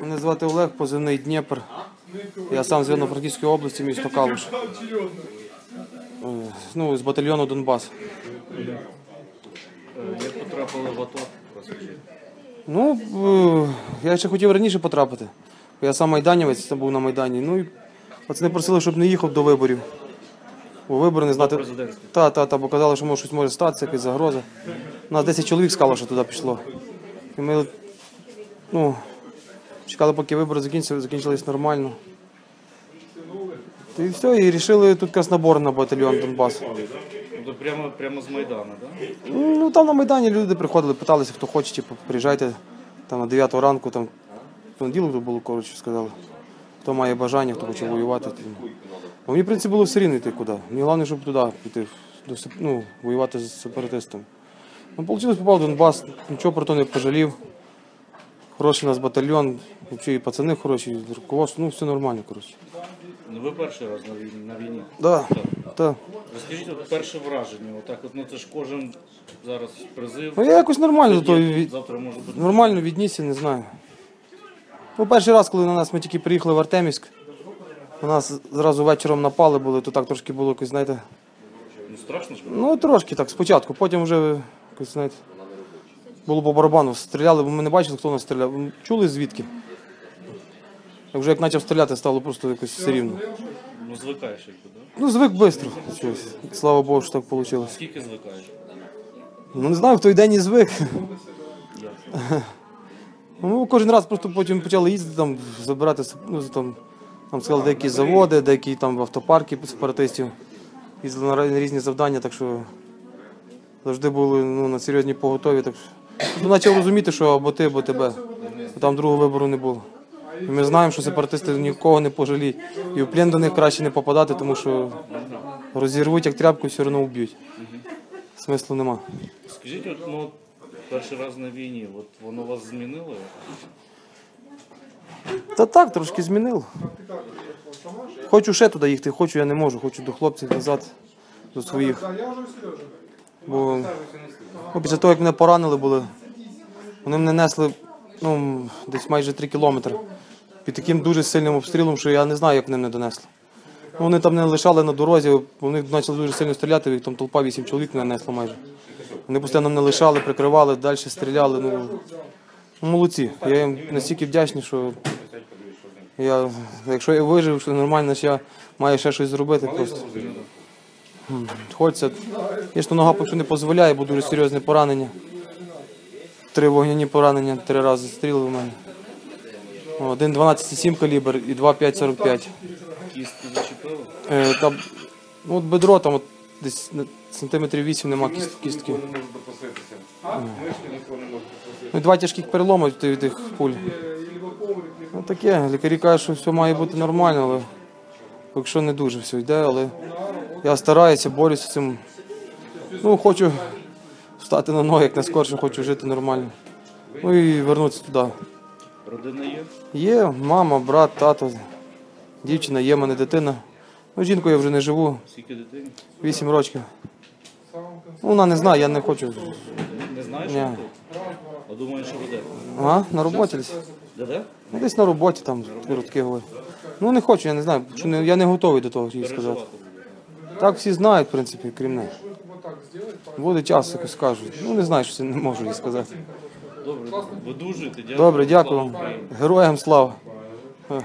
Мене звати Олег, позивний Дніпр. Я сам з Івано-Франківської області, місто Калуш. Е, Ну, з батальйону Донбас. Як потрапили в АТО? Ну, е, я ще хотів раніше потрапити. Я сам майданівець, це був на Майдані. Ну і пацани просили, щоб не їхав до виборів. Бо вибори не знати. Та, та, та, бо казали, що може щось може статися, якась загроза. У нас 10 чоловік сказало, що туди пішло. І ми ну, чекали, поки вибори закінчились, закінчились нормально. І все, і вирішили тут якраз набор на батальйон Донбас. Тобто прямо, прямо з Майдану, так? Да? Ну там на Майдані люди приходили, питалися, хто хоче, типу, приїжджайте там на 9 ранку, там понеділок тут було, коротше, сказали. Хто має бажання, хто хоче воювати. то- А мені, в принципі, було все рівно йти куди. Мені головне, щоб туди піти, до сеп- ну, воювати з сепаратистами. Ну, вийшло, попав в Донбас, нічого про то не пожалів. Хороший у нас батальйон, і пацани хороші, і руководство, ну все нормально, коротше. Ну ви перший раз на війні. На війні. Да, да. Розкажіть от перше враження. Отак, от, ну це ж кожен зараз призив. Ну я якось нормально до того від- Завтра може бути. Нормально віднісся, не знаю. Ну, перший раз, коли на нас ми тільки приїхали в Артемівськ, у нас зразу вечором напали були, то так трошки було якось, знаєте. Ну страшно ж. Ну, трошки так, спочатку, потім вже якось, знаєте. Було по барабану, стріляли, бо ми не бачили, хто нас стріляв. Чули звідки? А вже як почав стріляти, стало просто якось все рівно. Ну звикаєш якби, так? Да? Ну, звик швидко. Щось. Слава Богу, що так вийшло. Скільки звикаєш? Ну, не знаю, в той день і звик. Ну, кожен раз просто потім почали їздити там, забирати ну, там, там сказали, деякі заводи, деякі там автопарки сепаратистів. Їздили на різні завдання, так що завжди були ну, на серйозні поготові. Так що, ну, почав розуміти, що або ти, або тебе. Там другого вибору не було. І ми знаємо, що сепаратисти нікого не пожаліють. І в плен до них краще не попадати, тому що розірвуть як тряпку, все одно вб'ють. Смислу нема. Скажіть, от, ну, перший раз на війні, от воно вас змінило? Та так, трошки змінило. Хочу ще туди їхати, хочу, я не можу, хочу до хлопців назад, до своїх. Бо ну, після того, як мене поранили були, вони мене несли ну, десь майже 3 кілометри. Під таким дуже сильним обстрілом, що я не знаю, як вони мене донесли. Ну, вони там не лишали на дорозі, вони почали дуже сильно стріляти, їх там толпа 8 чоловік мене несло майже. Вони постійно мене лишали, прикривали, далі стріляли. Ну, ну, молодці. Я їм настільки вдячний, що я, якщо я вижив, що нормально, що я маю ще щось зробити просто. Хочеться. Звісно, нога поки не дозволяє, бо дуже серйозне поранення. Три вогняні поранення, три рази стріли в мене. Один 12,7 калібр і два 5,45. Кістки зачепили? Е, та, ну, от бедро там от, десь на сантиметрів 8 нема кіст, кістки. Ну, і два тяжких переломи від від тих пуль. Ну таке, лікарі кажуть, що все має бути нормально, але поки що не дуже все йде, але я стараюся, борюся з цим. Ну, хочу встати на ноги як найскорше, хочу жити нормально. Ну і вернутися туди. Родина є? Є мама, брат, тато, дівчина, є в мене дитина. Ну, з жінкою я вже не живу, Скільки дитині? 8 років. Ну, Вона не знає, я не хочу. Не знаєш, Ні. А думаєш, що веде? А, на роботі десь. Де-де? Ну, десь на роботі там коротке говорю. Ну не хочу, я не знаю. Я не готовий до того їй сказати. Так всі знають, в принципі, крім неї. Буде час, якось скажуть. Ну не знаю, що це не можу їй сказати. Добре, видужуйте, дякую. Добре, дякую вам. Героям слава. Е.